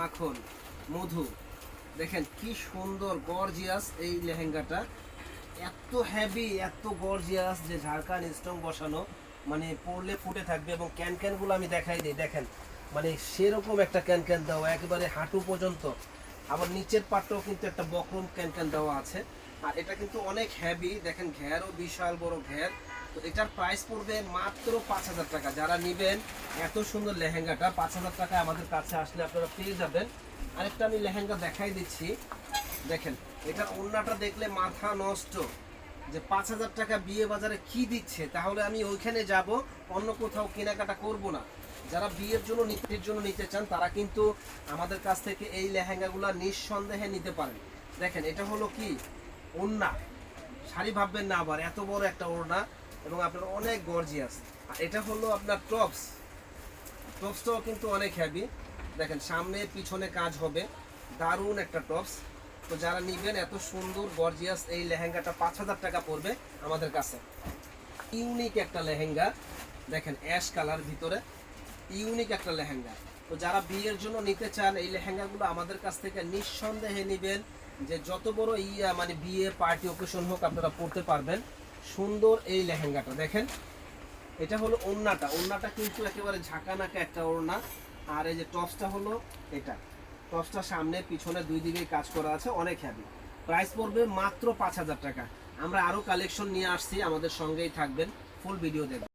মাখন, মধু। দেখেন কি সুন্দর গর্জিয়াস এই লেহেঙ্গাটা। এত হেভি এত গর্জিয়াস যে ঝাড়খান স্ট্রং বসানো মানে পরলে ফুটে থাকবে এবং ক্যান ক্যানগুলো আমি দেখাই দিই। দেখেন মানে সেরকম একটা ক্যান ক্যান দেওয়া, একেবারে হাঁটু পর্যন্ত। আবার নিচের পাটটাও কিন্তু একটা বক্রম ক্যান ক্যান দেওয়া আছে। আর এটা কিন্তু অনেক হেভি দেখেন ঘেরও বিশাল বড় ঘের। তো এটার প্রাইস পড়বে মাত্র পাঁচ হাজার টাকা। যারা নেবেন, এত সুন্দর লেহেঙ্গাটা, পাঁচ হাজার টাকায় আমাদের কাছে আসলে আপনারা পেয়ে যাবেন। আরেকটা আমি লেহেঙ্গা দেখাই দিচ্ছি। দেখেন এটার ওড়নাটা দেখলে মাথা নষ্ট। যে পাঁচ হাজার টাকা বিয়ে বাজারে কি দিচ্ছে? তাহলে আমি ওইখানে যাব, অন্য কোথাও কেনাকাটা করব না। যারা বিয়ের জন্য নিতের জন্য নিতে চান, তারা কিন্তু আমাদের কাছ থেকে এই লেহেঙ্গাগুলো নিঃসন্দেহে নিতে পারেন। দেখেন, এটা হলো কি? ওড়না। শাড়ি ভাববেন না আবার, এত বড় একটা ওড়না। এবং আপনার অনেক গর্জিয়াস আর এটা হলো আপনার টপস টপসটাও কিন্তু অনেক হেভি দেখেন, সামনে পিছনে কাজ হবে। দারুণ একটা টপস তো যারা নিবেন, এত সুন্দর গর্জিয়াস এই লেহেঙ্গাটা পাঁচ হাজার টাকা পড়বে আমাদের কাছে। ইউনিক একটা লেহেঙ্গা। দেখেন অ্যাশ কালার ভিতরে। ইউনিক একটা লেহেঙ্গা। তো যারা বিয়ের জন্য নিতে চান, এই লেহেঙ্গাগুলো আমাদের কাছ থেকে নিঃসন্দেহে নেবেন। যে যত বড় ইয়া মানে বিয়ে পার্টি অকেশন হোক আপনারা পড়তে পারবেন। সুন্দর এই লেহেঙ্গাটা। দেখেন, এটা হলো ওড়নাটা ওড়নাটা কিন্তু একেবারে ঝাঁকা ঝাঁকানাকা একটা ওড়না। আর এই যে টপসটা হলো এটা। টপসটা সামনে, পিছনে, দুই দিকেই কাজ করা আছে, অনেক হ্যাভি প্রাইস পড়বে মাত্র পাঁচ হাজার টাকা। আমরা আরও কালেকশন নিয়ে আসছি, আমাদের সঙ্গেই থাকবেন। ফুল ভিডিও দেখবেন।